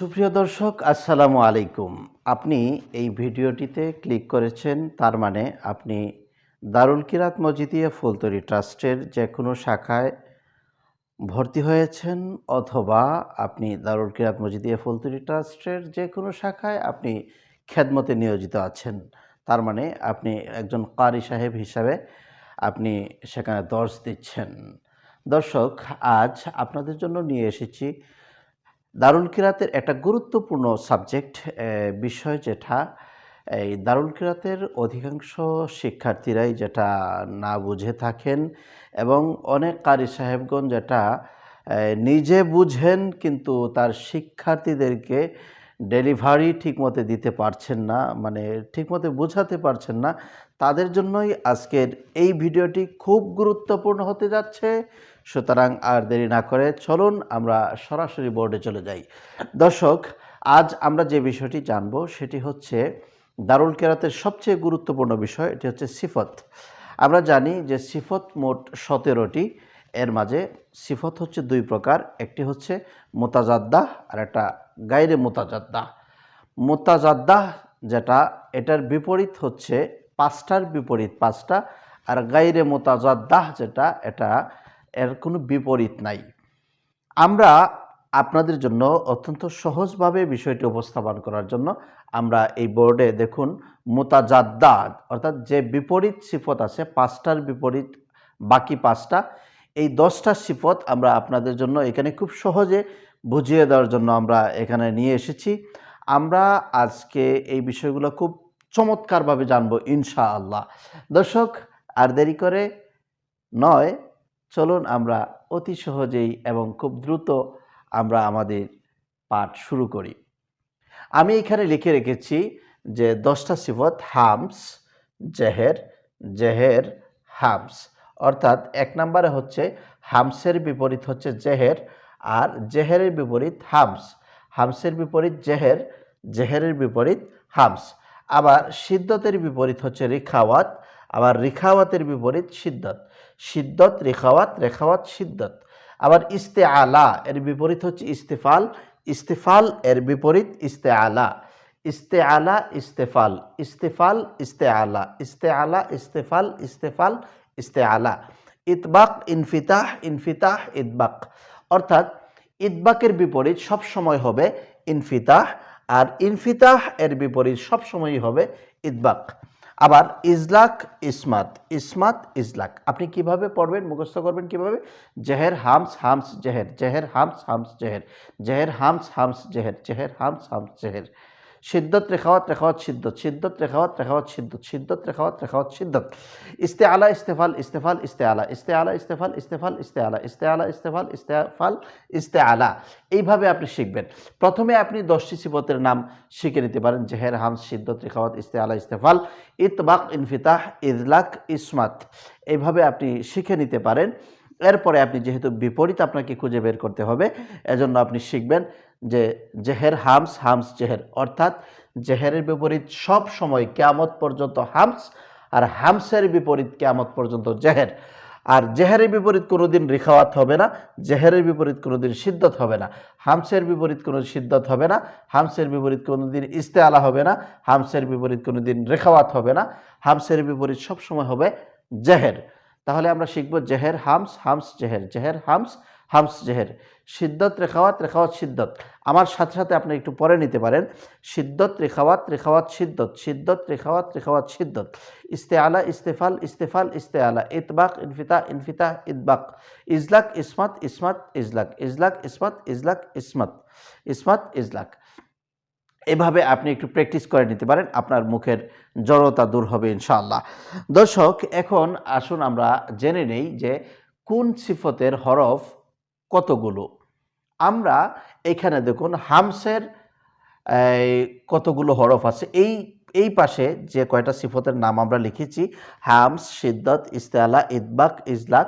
সুপ্রিয় দর্শক, আসসালামু আলাইকুম। আপনি এই ভিডিওটিতে ক্লিক করেছেন, তার মানে আপনি দারুল কিরাত মজিদিয়া ফুলতরি ট্রাস্টের যে কোনো শাখায় ভর্তি হয়েছেন অথবা আপনি দারুল কিরাত মজিদিয়া ফুলতরি ট্রাস্টের যে কোনো শাখায় আপনি খেদমতে নিয়োজিত আছেন। তার মানে আপনি একজন কারি সাহেব হিসাবে আপনি সেখানে দর্শ দিচ্ছেন। দর্শক, আজ আপনাদের জন্য নিয়ে এসেছি দারুল কিরাতের একটা গুরুত্বপূর্ণ সাবজেক্ট বিষয় যেটা, এই দারুল কিরাতের অধিকাংশ শিক্ষার্থীরাই যেটা না বুঝে থাকেন এবং অনেক কারি সাহেবগণ যেটা নিজে বুঝেন কিন্তু তার শিক্ষার্থীদেরকে ডেলিভারি ঠিকমতো দিতে পারছেন না মানে ঠিকমতো বোঝাতে পারছেন না। তাদের জন্যই আজকের এই ভিডিওটি খুব গুরুত্বপূর্ণ হতে যাচ্ছে। সুতরাং আর দেরি না করে চলুন আমরা সরাসরি বোর্ডে চলে যাই। দর্শক, আজ আমরা যে বিষয়টি জানব সেটি হচ্ছে দারুল কেরাতের সবচেয়ে গুরুত্বপূর্ণ বিষয়, এটি হচ্ছে সিফত। আমরা জানি যে সিফত মোট সতেরোটি, এর মাঝে সিফত হচ্ছে দুই প্রকার, একটি হচ্ছে মোতাজাদ্দাহ আর একটা গাইরে মোতাজাদ্দাহ। মোতাজাদ্দাহ যেটা, এটার বিপরীত হচ্ছে পাঁচটার বিপরীত পাঁচটা, আর গাইরে মোতাজাদ্দাহ যেটা, এটা এর কোনো বিপরীত নাই। আমরা আপনাদের জন্য অত্যন্ত সহজভাবে বিষয়টি উপস্থাপন করার জন্য আমরা এই বোর্ডে দেখুন মোতাজাদ্দা, অর্থাৎ যে বিপরীত সিফত আছে, পাঁচটার বিপরীত বাকি পাঁচটা, এই দশটা সিফত আমরা আপনাদের জন্য এখানে খুব সহজে বুঝিয়ে দেওয়ার জন্য আমরা এখানে নিয়ে এসেছি। আমরা আজকে এই বিষয়গুলো খুব চমৎকারভাবে জানব ইনশাআল্লাহ। দর্শক, আর দেরি করে নয় চলুন আমরা অতি সহজেই এবং খুব দ্রুত আমরা আমাদের পাঠ শুরু করি। আমি এখানে লিখে রেখেছি যে দশটা সিফত হামস, জেহের জেহের, হামস। অর্থাৎ এক নম্বরে হচ্ছে হামসের বিপরীত হচ্ছে জেহের আর জেহেরের বিপরীত হামস। হামসের বিপরীত জেহের, জেহেরের বিপরীত হামস। আবার সিদ্ধতের বিপরীত হচ্ছে রিখাওয়াত, আবার রিখাওয়াতের বিপরীত সিদ্ধত সিদ্ধত রেখাওয়াত রেখাওয়াত সিদ্ধত আবার ইস্তে আলা এর বিপরীত হচ্ছে ইস্তেফাল। ইস্তেফাল, এর বিপরীত ইস্তে আলা ইস্তে আলা ইস্তেফাল। ইস্তেফাল ইস্তে আলা ইস্তে আলা ইস্তেফাল ইস্তেফাল ইস্তে আলা ইতবাক, ইনফিতাহ ইনফিতাহ, ইতবাক। অর্থাৎ ইতবাকের বিপরীত সব সময় হবে ইনফিতাহ, আর ইনফিতাহ, এর বিপরীত সব সময়ই হবে ইতবাক। আবার ইজলাক ইসমাত ইসমাত ইজলাক। আপনি কীভাবে পড়বেন, মুখস্থ করবেন কীভাবে? জেহের, হামস হামস, জেহের জেহের, হামস হামস, জেহের। জেহের, হামস হামস, জেহের জেহের, হামস হামস, জেহের। সিদ্ধত রেখাওয়াত রেখাওয়াত সিদ্ধত সিদ্ধত রেখাওয়াত রেখাওয়াত সিদ্ধত সিদ্ধত রেখাওয়াত রেখাওয়াত সিদ্ধত ইস্তে আলা ইস্তেফাল ইস্তেফাল ইস্তে আলা ইস্তে আলা ইস্তেফাল ইস্তেফাল ইস্তে আলা ইস্তে আলা ইস্তেফাল ইস্তেফাল ইস্তে আলা এইভাবে আপনি শিখবেন। প্রথমে আপনি দশটি সিফতের নাম শিখে নিতে পারেন, জেহের হাম সিদ্ধত রেখাওয়াত ইস্তে আলা ইস্তেফাল। ইতবাক, ইনফিতাহ ইজলাক ইসমাত। এইভাবে আপনি শিখে নিতে পারেন। এরপরে আপনি যেহেতু বিপরীত আপনাকে খুঁজে বের করতে হবে, এজন্য আপনি শিখবেন যে জেহের হামস হামস জেহের। অর্থাৎ জেহেরের বিপরীত সব সময় কেয়ামত পর্যন্ত হামস আর হামসের বিপরীত কেয়ামত পর্যন্ত জেহের। আর জেহেরের বিপরীত কোনোদিন রিখাওয়াত হবে না, জেহেরের বিপরীত কোনোদিন সিদ্ধত হবে না। হামসের বিপরীত কোনো সিদ্ধত হবে না, হামসের বিপরীত কোনোদিন ইস্তেআলা হবে না, হামসের বিপরীত কোনোদিন রেখাওয়াত হবে না। হামসের বিপরীত সবসময় হবে জেহের। তাহলে আমরা শিখব জেহের হামস হামস জেহের। জেহের, হামস হামস জেহের। সিদ্ধত রেখাওয়াত রেখাওয়াত সিদ্ধত আমার সাথে সাথে আপনি একটু পরে নিতে পারেন। সিদ্ধত রেখাওয়াত রেখাওয়াত সিদ্ধত সিদ্ধত রেখাওয়াত রেখাওয়াত সিদ্ধত ইস্তে আলা ইস্তেফাল ইস্তেফাল ইস্তে আলা ইতবাক, ইনফিতা ইনফিতা, ইতবাক। ইজলাক, ইসমাত ইসমাত, ইজলাক। ইজলাক, ইসমাত ইজলাক, ইসমাত। ইসমাত, ইজলাক। এভাবে আপনি একটু প্র্যাকটিস করে নিতে পারেন। আপনার মুখের জড়তা দূর হবে, ইনশাআল্লাহ। দর্শক, এখন আসুন আমরা জেনে নেই যে কোন সিফতের হরফ কতগুলো? আমরা এখানে দেখুন, হামসের কতগুলো হরফ আছে। এই এই পাশে যে কয়টা সিফতের নাম আমরা লিখেছি, হামস সিদ্দত ইস্তেআলা ইদবাক ইজলাক,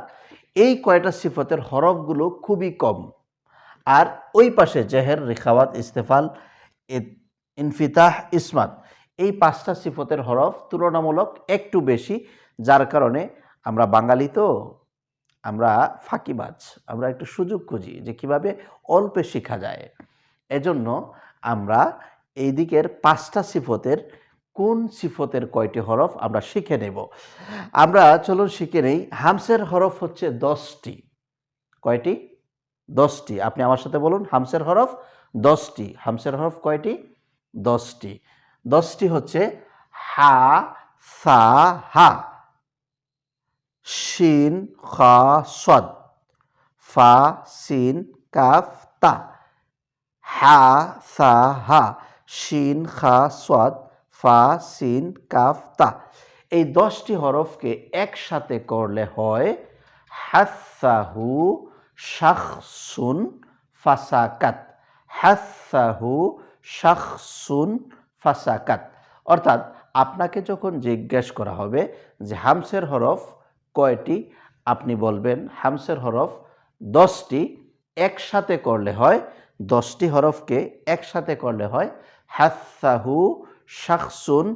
এই কয়টা সিফতের হরফগুলো খুবই কম। আর ওই পাশে জেহের, রেখাওয়াত, ইস্তেফাল ইনফিতাহ, ইসমাত, এই পাঁচটা সিফতের হরফ তুলনামূলক একটু বেশি, যার কারণে আমরা বাঙালি তো আমরা ফাঁকিবাজ, আমরা একটু সুযোগ খুঁজি যে কীভাবে অল্পে শেখা যায়। এজন্য আমরা এই দিকের পাঁচটা সিফতের, কোন সিফতের কয়টি হরফ আমরা শিখে নেব। আমরা চলুন শিখে নেই, হামসের হরফ হচ্ছে দশটি। কয়টি? দশটি। আপনি আমার সাথে বলুন, হামসের হরফ দশটি। হামসের হরফ কয়টি? দশটি। দশটি হচ্ছে হা, সা, হা। শিন খা সদ ফা সিন কাফ তা হা সা হা শিন খা সদ ফা সিন কাফ তা এই দশটি হরফকে একসাথে করলে হয় হাসাহু শাখসুন ফাসাকাত। হাসাহু শাখসুন ফাসাকাত। অর্থাৎ আপনাকে যখন জিজ্ঞেস করা হবে যে হামসের হরফ কয়টি? আপনি বলবেন হামসের হরফ দশটি একসাথে করলে হয়, দশটি হরফকে একসাথে করলে হয়, হাসাহু শাখসুন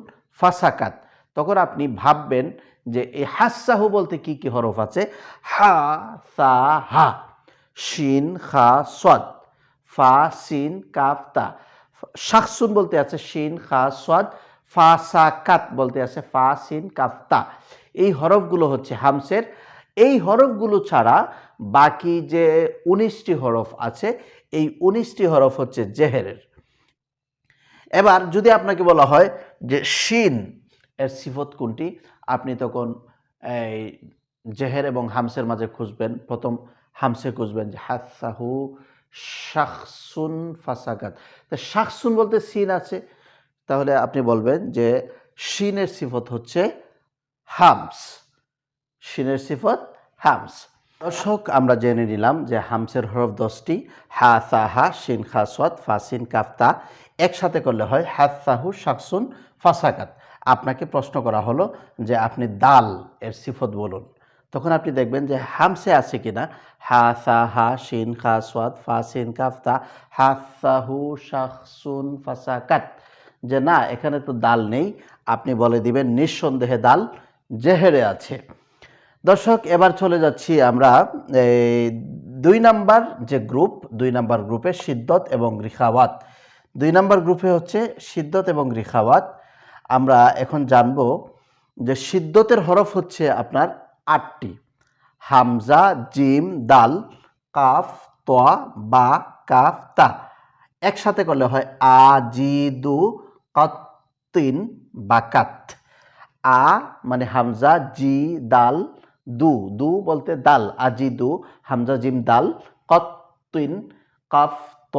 ফাসাকাত। তখন আপনি ভাববেন যে এই হাসাহু বলতে কি কি হরফ আছে? হা, সা, হা, শিন, খা, সদ, ফা, সিন, কাফ, তা। শাকসুন বলতে আছে শিন, খা, সদ, ফা, সা, কাত বলতে আছে ফা, সিন, কাফ, তা। এই হরফগুলো হচ্ছে হামসের। এই হরফগুলো ছাড়া বাকি যে উনিশটি হরফ আছে, এই উনিশটি হরফ হচ্ছে জেহেরের। এবার যদি আপনাকে বলা হয় যে শিন এর সিফত কোনটি, আপনি তখন এই জেহের এবং হামসের মাঝে খুঁজবেন। প্রথম হামসে খুঁজবেন যে হাসাহু শাকসুন ফাসাকাত। তা শাকসুন বলতে সিন আছে। তাহলে আপনি বলবেন যে শিনের সিফত হচ্ছে হামস, শিনের সিফত হামস। দর্শক, আমরা জেনে নিলাম যে হামসের হরফ দশটি, হা, সা, হা, শিন, খা সদ ফাসিন কাফতা একসাথে করলে হয় হাত সাহু শাকসুন ফাসাকাত আপনাকে প্রশ্ন করা হলো যে আপনি দাল এর সিফত বলুন। তখন আপনি দেখবেন যে হামসে আছে কিনা? হা, সা, হা, শিন, খা সোয়াদ ফা, সিন কাফতা হা সাহু শাকসুন ফাসাকাত যে না, এখানে তো দাল নেই। আপনি বলে দিবেন, নিঃসন্দেহে দাল। জেহেরে আছে। দর্শক, এবার চলে যাচ্ছি আমরা, এই দুই নাম্বার যে গ্রুপ, দুই নাম্বার গ্রুপে সিদ্ধত এবং রিখাওয়াত। দুই নাম্বার গ্রুপে হচ্ছে সিদ্ধত এবং রিখাওয়াত। আমরা এখন জানব যে সিদ্ধতের হরফ হচ্ছে আপনার আটটি। হামজা, জিম, দাল, কাফ তোয়া বা, কাফ, তা। একসাথে করলে হয় আ, জি, দু কতিন বাকাত। আ মানে হামজা, জি, দাল, দু দু বলতে দাল, আজি, দু, হামজা, জিম, দাল কতিন কাফ, ত,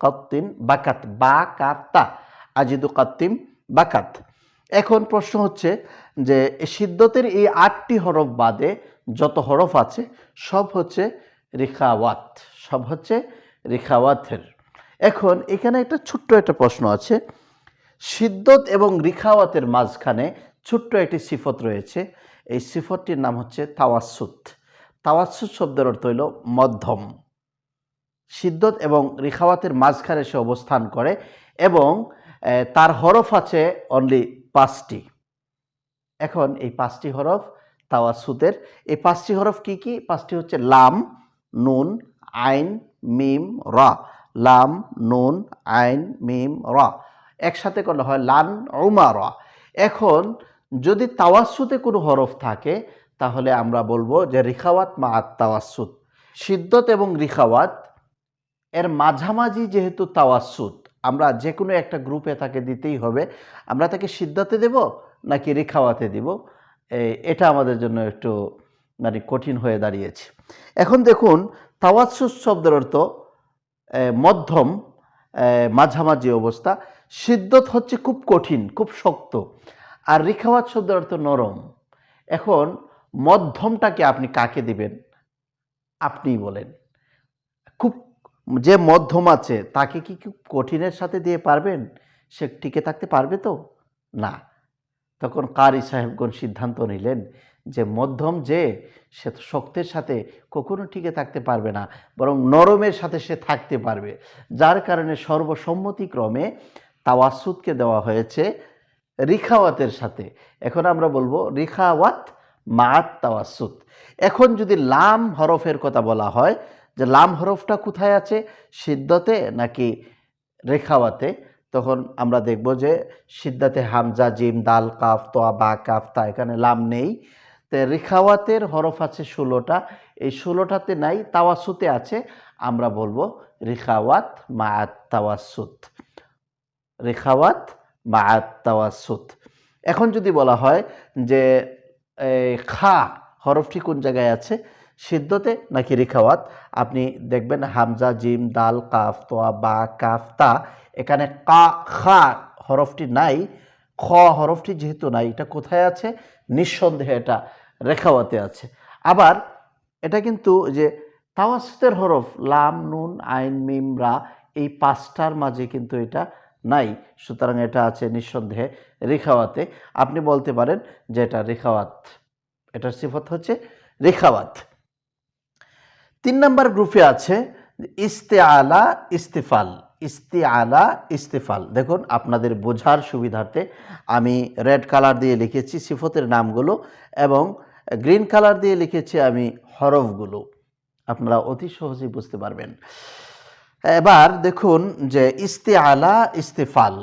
কত্তিন, বাকাত বা কাত আজিদু কাত্তিম বাকাত। এখন প্রশ্ন হচ্ছে যে সিদ্ধতের এই আটটি হরফ বাদে যত হরফ আছে, সব হচ্ছে রেখাওয়াত, সব হচ্ছে রেখাওয়াতের। এখন এখানে একটা ছোট্ট একটা প্রশ্ন আছে। সিদ্ধত এবং রিখাওয়াতের মাঝখানে ছোট্ট একটি সিফত রয়েছে। এই সিফতটির নাম হচ্ছে তাওয়াসুত। তাওয়াসুত শব্দের অর্থ হইল মধ্যম। সিদ্ধত এবং রিখাওয়াতের মাঝখানে সে অবস্থান করে এবং তার হরফ আছে অনলি পাঁচটি। এখন এই পাঁচটি হরফ তাওয়াসুতের। এই পাঁচটি হরফ কি কি? পাঁচটি হচ্ছে লাম, নুন, আইন, মিম, র। লাম, নুন, আইন, মিম, র। একসাথে করলে হয় লান উমা র। এখন যদি তাওয়াসুতে কোনো হরফ থাকে, তাহলে আমরা বলব যে রিখাওয়াত মা আত তাওয়াসুত সিদ্ধত এবং রিখাওয়াত, এর মাঝামাঝি যেহেতু তাওয়াসুত, আমরা যে কোনো একটা গ্রুপে তাকে দিতেই হবে। আমরা তাকে সিদ্ধাতে দেব নাকি রেখাওয়াতে দিব? এটা আমাদের জন্য একটু মানে কঠিন হয়ে দাঁড়িয়েছে। এখন দেখুন, তাওয়াসুত শব্দের অর্থ মধ্যম মাঝামাঝি অবস্থা। সিদ্ধত হচ্ছে খুব কঠিন, খুব শক্ত। আর রেখাওয়াত শব্দ অর্থ নরম। এখন মধ্যমটাকে আপনি কাকে দিবেন? আপনিই বলেন। খুব যে মধ্যম আছে, তাকে কি খুব কঠিনের সাথে দিয়ে পারবেন? সে টিকে থাকতে পারবে তো? না। তখন কারি সাহেবগণ সিদ্ধান্ত নিলেন যে মধ্যম যে, সে শক্তের সাথে কখনো টিকে থাকতে পারবে না, বরং নরমের সাথে সে থাকতে পারবে। যার কারণে সর্বসম্মতিক্রমে তাওয়াসুদকে দেওয়া হয়েছে রিখাওয়াতের সাথে। এখন আমরা বলব রিখাওয়াত মাত তাওয়াসুদ এখন যদি লাম হরফের কথা বলা হয়, যে লাম হরফটা কোথায় আছে? সিদ্ধতে নাকি রেখাওয়াতে? তখন আমরা দেখব যে সিদ্ধাতে হামজা, জিম, দাল, কাফ, তোয়া, বা, কাফ, তা এখানে লাম নেই। তো রেখাওয়াতের হরফ আছে ষোলোটা। এই ষোলোটাতে নাই, তাওয়াসুতে আছে। আমরা বলব রেখাওয়াত মায়াত তাওয়াসুত। রেখাওয়াত মায়াত তাওয়াসুত এখন যদি বলা হয় যে খা হরফটি কোন জায়গায় আছে? সিদ্ধতে নাকি রেখাওয়াত? আপনি দেখবেন হামজা, জিম, দাল, কাফ, তোয়া, বা, কাফ, তা, এখানে কা, খা হরফটি নাই। খ হরফটি যেহেতু নাই, এটা কোথায় আছে? নিঃসন্দেহে এটা রেখাওয়াতে আছে। আবার এটা কিন্তু যে তাওয়াসুতের হরফ, লাম, নুন, আইন মিমরা এই পাঁচটার মাঝে কিন্তু এটা নাই, সুতরাং এটা আছে নিঃসন্দেহে রেখাওয়াতে। আপনি বলতে পারেন যে এটা রেখাওয়াত। এটার সিফত হচ্ছে রেখাওয়াত। তিন নম্বর গ্রুপে আছে ইস্তে আলা ইস্তেফাল। ইস্তে আলা ইস্তেফাল। দেখুন, আপনাদের বোঝার সুবিধার্থে আমি রেড কালার দিয়ে লিখেছি সিফতের নামগুলো এবং গ্রিন কালার দিয়ে লিখেছি আমি হরফগুলো। আপনারা অতি সহজেই বুঝতে পারবেন। এবার দেখুন যে ইস্তে আলা ইস্তেফাল।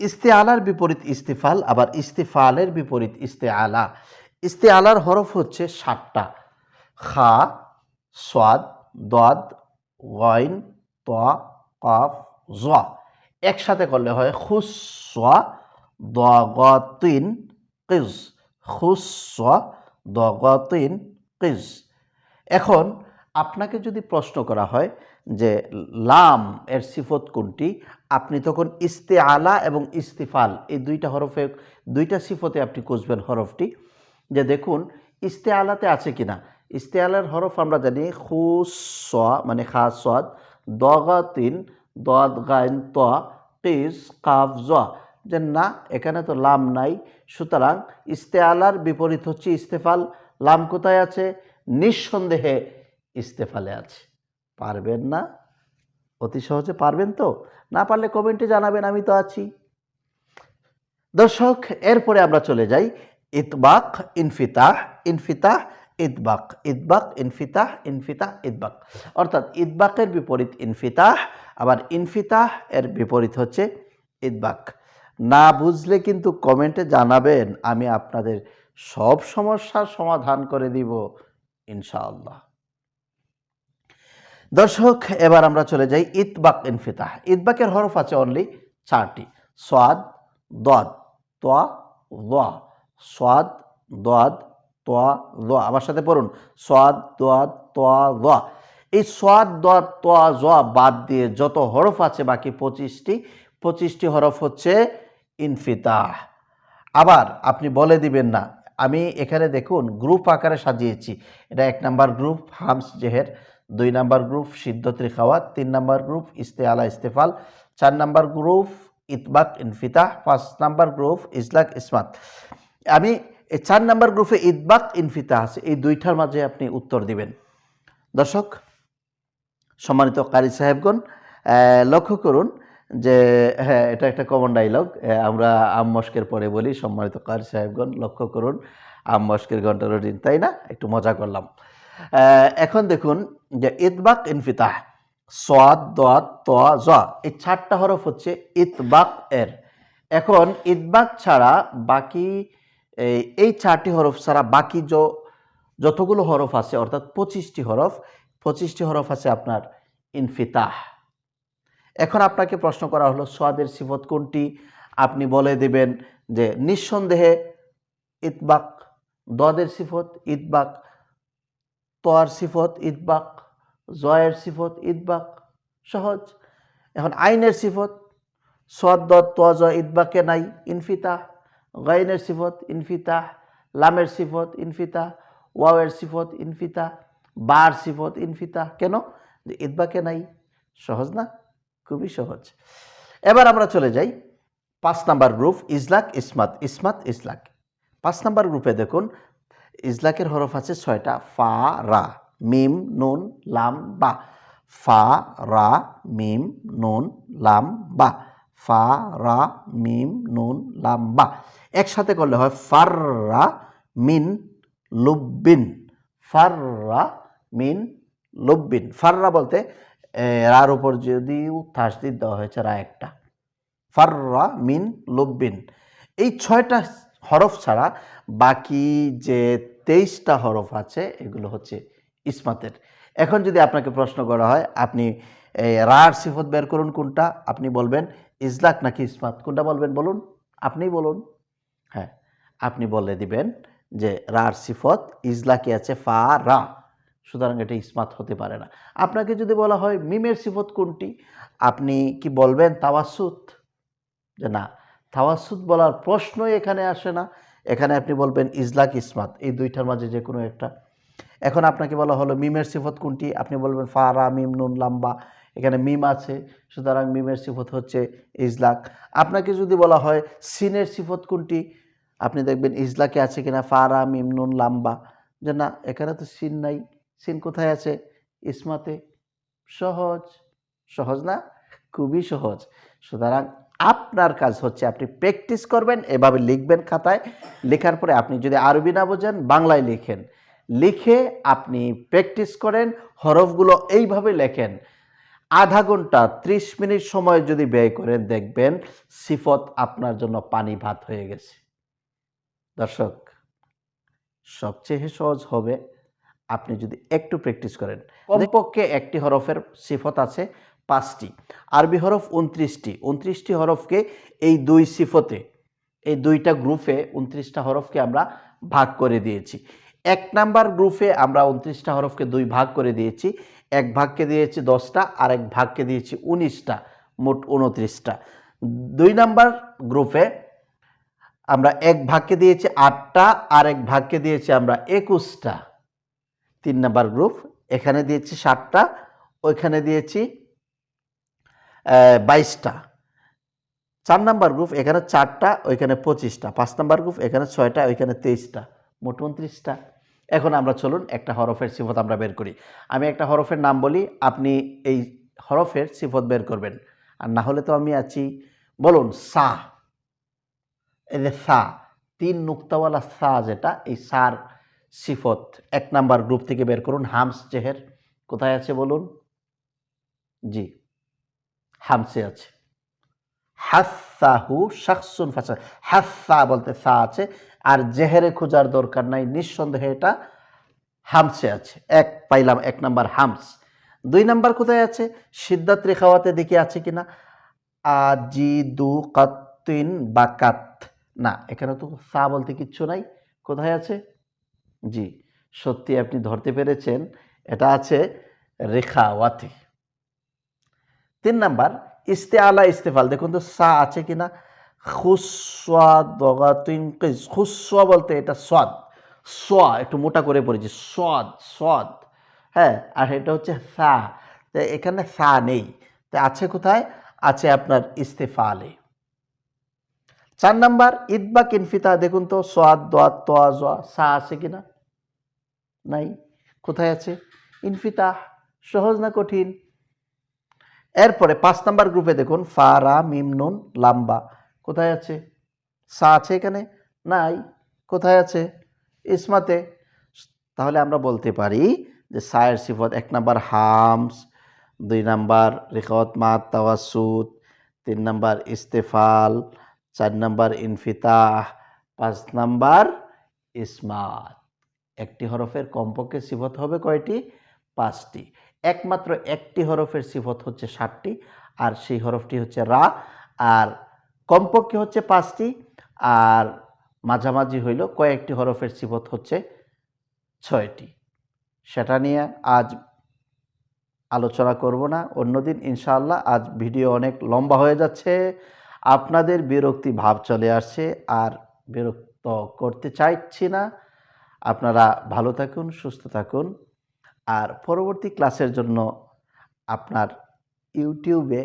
ইস্তে আলার বিপরীত ইস্তেফাল, আবার ইস্তেফালের বিপরীত ইস্তে আলা ইস্তে আলার হরফ হচ্ছে সাতটা। খা, সাদ, দদ, ওয়াইন, ত, কফ জোয়া একসাথে করলে হয় খুসওয়া দগতিন কিজ খুসওয়া দগতিন কিজ এখন আপনাকে যদি প্রশ্ন করা হয় যে লাম এর সিফত কোনটি, আপনি তখন ইস্তে আলা এবং ইস্তিফাল, এই দুইটা হরফে, দুইটা সিফতে আপনি খুঁজবেন হরফটি, যে দেখুন ইস্তে আলাতে আছে কিনা। ইস্তে আলার হরফ আমরা জানি খু খুস মানে খা সদ দগাতিন দদ গাইন ত কিস কাফ জ যে না, এখানে তো লাম নাই। সুতরাং ইস্তে আলার বিপরীত হচ্ছে ইস্তেফাল। লাম কোথায় আছে? নিঃসন্দেহে ইস্তেফালে আছে। পারবেন না? অতি সহজে পারবেন তো? না পারলে কমেন্টে জানাবেন, আমি তো আছি। দর্শক, এরপরে আমরা চলে যাই। ইতবাক, ইনফিতাহ ইনফিতাহ ইদবাক ইদবাক ইনফিতাহ ইনফিতাহ ইদবাক অর্থাৎ ইদবাকের বিপরীত ইনফিতাহ, আবার ইনফিতাহ এর বিপরীত হচ্ছে ইদবাক না বুঝলে কিন্তু কমেন্টে জানাবেন, আমি আপনাদের সব সমস্যার সমাধান করে দিব, ইনশাআল্লাহ। দর্শক, এবার আমরা চলে যাই ইতবাক ইনফিতাহ। ইতবাকের হরফ আছে অনলি চারটি। সোয়াদ দদ তোয়া, দোয়া। সোয়াদ দদ তোয়া, দোয়া। আমার সাথে পড়ুন। সাদ দোয়াদ, তোয়া, দোয়া। এই সোয়াদ দদ তোয়া, জোয়া বাদ দিয়ে যত হরফ আছে বাকি পঁচিশটি পঁচিশটি হরফ হচ্ছে ইনফিতাহ। আবার আপনি বলে দিবেন না, আমি এখানে দেখুন গ্রুপ আকারে সাজিয়েছি। এটা এক নাম্বার গ্রুপ হামস, জেহের। দুই নাম্বার গ্রুপ সিদ্ধত রেখাওয়াত তিন নাম্বার গ্রুপ ইস্তে আলা ইস্তেফাল, চার নাম্বার গ্রুপ ইতবাক ইনফিতাহ, পাঁচ নাম্বার গ্রুপ ইসলাক ইসমাত। আমি এই চার নাম্বার গ্রুপে ইতবাক ইনফিতাহ আছে, এই দুইটার মাঝে আপনি উত্তর দিবেন। দর্শক, সম্মানিত কারি সাহেবগণ লক্ষ্য করুন যে হ্যাঁ এটা একটা কমন ডাইলগ আমরা আম মস্কের পরে বলি, সম্মানিত কারি সাহেবগণ, লক্ষ্য করুন, আম মস্কের ঘণ্টা রুটিন তাই না? একটু মজা করলাম। এখন দেখুন যে ইতবাক ইনফিতাহ সোয়াদ দোয়াদ তোয়া জ এই চারটা হরফ হচ্ছে ইতবাক এর। এখন ইতবাক ছাড়া বাকি, এই চারটি হরফ ছাড়া বাকি যতগুলো হরফ আছে, অর্থাৎ পঁচিশটি হরফ পঁচিশটি হরফ আছে আপনার ইনফিতাহ। এখন আপনাকে প্রশ্ন করা হলো সোয়াদের সিফত কোনটি? আপনি বলে দেবেন যে নিঃসন্দেহে ইতবাক, দদের সিফত ইতবাক তোয়ার সিফত, ইতবাক, জয়ের সিফত, ইতবাক, সহজ। এখন আইনের সিফত সোয়াদ দদ তোয়া জয় ইতবাকে নাই, ইনফিতাহ। গাইনের সিফত, ইনফিতাহ। লামের সিফত, ইনফিতাহ। ওয়াওয়ের সিফত, ইনফিতাহ। বার সিফত, ইনফিতাহ। কেন? যে ইতবাকে নাই। সহজ না? খুবই সহজ। এবার আমরা চলে যাই পাঁচ নাম্বার গ্রুপ ইজলাক ইসমাত। ইসমাত, ইসলাক। পাঁচ নাম্বার গ্রুপে দেখুন ইজলাকের হরফ আছে ছয়টা। ফা, রা, মিম, নুন, লাম, বা। ফা, রা, মিম, নুন, লাম, বা। ফা, রা, মিম, নুন, লাম, বা। একসাথে করলে হয় ফাররা মিন লুব্বিন। ফাররা মিন লুব্বিন। ফাররা বলতে রার উপর যদি তাসদিদ দেওয়া হয়েছে রা একটা। ফাররা মিন লব্বিন। এই ছয়টা হরফ ছাড়া বাকি যে তেইশটা হরফ আছে, এগুলো হচ্ছে ইসমাতের। এখন যদি আপনাকে প্রশ্ন করা হয়, আপনি রার সিফত বের করুন কোনটা? আপনি বলবেন ইজলাক নাকি ইসমাত? কোনটা বলবেন বলুন? আপনিই বলুন। হ্যাঁ আপনি বলে দিবেন যে রার সিফত ইজলাকে আছে ফা, রা। সুতরাং এটা ইসমাত হতে পারে না। আপনাকে যদি বলা হয় মিমের সিফত কোনটি? আপনি কি বলবেন তাওয়াসুত? যে না, তাওয়াসুত বলার প্রশ্নই এখানে আসে না। এখানে আপনি বলবেন ইজলাক ইসমাত, এই দুইটার মাঝে যে কোনো একটা। এখন আপনাকে বলা হলো মিমের সিফত কোনটি? আপনি বলবেন ফারা, মিম, নুন, লাম্বা, এখানে মিম আছে, সুতরাং মিমের সিফত হচ্ছে ইজলাক। আপনাকে যদি বলা হয় সিনের সিফত কোনটি? আপনি দেখবেন ইজলাকে আছে কিনা ফারা, মিম, নুন, লাম্বা। যে না, এখানে তো সিন নাই। সিন কোথায় আছে? ইসমাতে। সহজ। সহজ না? খুবই সহজ। সুতরাং আপনার কাজ হচ্ছে আপনি প্র্যাকটিস করবেন এভাবে লিখবেন খাতায়। লেখার পরে আপনি যদি আরবি না বোঝেন বাংলায় লিখেন। লিখে আপনি প্র্যাকটিস করেন হরফগুলো এইভাবে লেখেন। আধা ঘণ্টা ত্রিশ মিনিট সময় যদি ব্যয় করেন দেখবেন সিফত আপনার জন্য পানি ভাত হয়ে গেছে। দর্শক সবচেয়ে সহজ হবে আপনি যদি একটু প্র্যাকটিস করেন। কমপক্ষে একটি হরফের সিফত আছে পাঁচটি। আরবি হরফ উনত্রিশটি। উনত্রিশটি হরফকে এই দুই সিফতে, এই দুইটা গ্রুপে উনত্রিশটা হরফকে আমরা ভাগ করে দিয়েছি। এক নাম্বার গ্রুপে আমরা উনত্রিশটা হরফকে দুই ভাগ করে দিয়েছি। এক ভাগকে দিয়েছি দশটা আর এক ভাগকে দিয়েছি উনিশটা, মোট উনত্রিশটা। দুই নাম্বার গ্রুপে আমরা এক ভাগকে দিয়েছি আটটা আর এক ভাগকে দিয়েছি আমরা একুশটা। তিন নাম্বার গ্রুপ, এখানে দিয়েছি ষাটটা, ওইখানে দিয়েছি বাইশটা। চার নাম্বার গ্রুপ, এখানে চারটা, ওইখানে পঁচিশটা। পাঁচ নাম্বার গ্রুপ, এখানে ছয়টা, ওইখানে তেইশটা। মোট উনত্রিশটা। এখন আমরা চলুন একটা হরফের সিফত আমরা বের করি। আমি একটা হরফের নাম বলি, আপনি এই হরফের সিফত বের করবেন। আর না হলে তো আমি আছি, বলুন, সা। এই যে সা, তিন নুক্তাওয়ালা সা যেটা, এই সার সিফত। এক নাম্বার গ্রুপ থেকে বের করুন, হামস চেহের কোথায় আছে বলুন? জি। হামসে আছে। হাসাহু শাকসুন ফাসা, হাসা বলতে সা আছে, আর জেহেরে খোঁজার দরকার নাই, নিঃসন্দেহে এটা হামসে আছে। এক পাইলাম, এক নাম্বার হামস। দুই নাম্বার কোথায় আছে? সিদ্ধাত রেখাওয়াতে দেখি আছে কিনা? আজিদু কাত্তিন বাকাত না, এখানে তো সা বলতে কিচ্ছু নাই। কোথায় আছে? জি, সত্যি আপনি ধরতে পেরেছেন। এটা আছে রেখাওয়াতে। তিন নাম্বার ইস্তে আলা ইস্তেফাল। দেখুন তো, সা আছে খুসওয়া দগাতিন খুসওয়া বলতে এটা স্বাদ সোয়া একটু মোটা করে পড়েছি। স্বাদ স্বাদ হ্যাঁ আর এটা হচ্ছে সা। এখানে সা নেই। তা আছে কোথায়? আছে আপনার ইস্তেফালে। চার নাম্বার ইদবা কিনফিতা দেখুন তো সোয়াদ দোয়াদ তোয়া জোয়া সা আছে কিনা নাই। কোথায় আছে? ইনফিতা সহজ না কঠিন? এরপরে পাঁচ নাম্বার গ্রুপে দেখুন, ফা, রা, মিম, নুন, লাম্বা। কোথায় আছে? সা আছে এখানে? নাই। কোথায় আছে? ইসমাতে। তাহলে আমরা বলতে পারি যে সায়ের সিফত এক নাম্বার হামস, দুই নাম্বার রেখাওয়াত মাত তাওয়াসুদ তিন নাম্বার ইস্তেফাল, চার নাম্বার ইনফিতাহ, পাঁচ নাম্বার ইসমাত। একটি হরফের কমপক্ষে সিফত হবে কয়টি? পাঁচটি। একমাত্র একটি হরফের সিফত হচ্ছে ষাটটি আর সেই হরফটি হচ্ছে রা, আর কমপক্ষে হচ্ছে পাঁচটি, আর মাঝামাঝি হইল কয়েকটি হরফের সিফত হচ্ছে ছয়টি। সেটা নিয়ে আজ আলোচনা করব না। অন্যদিন ইনশাআল্লাহ আজ ভিডিও অনেক লম্বা হয়ে যাচ্ছে, আপনাদের বিরক্তি ভাব চলে আসছে, আর বিরক্ত করতে চাইছি না। আপনারা ভালো থাকুন, সুস্থ থাকুন। আর পরবর্তী ক্লাসের জন্য আপনার ইউটিউবে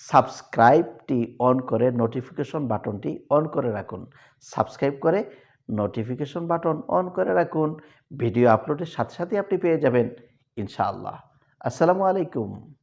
সাবস্ক্রাইবটি অন করে নোটিফিকেশন বাটনটি অন করে রাখুন। সাবস্ক্রাইব করে নোটিফিকেশন বাটন অন করে রাখুন। ভিডিও আপলোডের সাথে সাথে আপনি পেয়ে যাবেন। ইনশাআল্লাহ। আসসালামু আলাইকুম।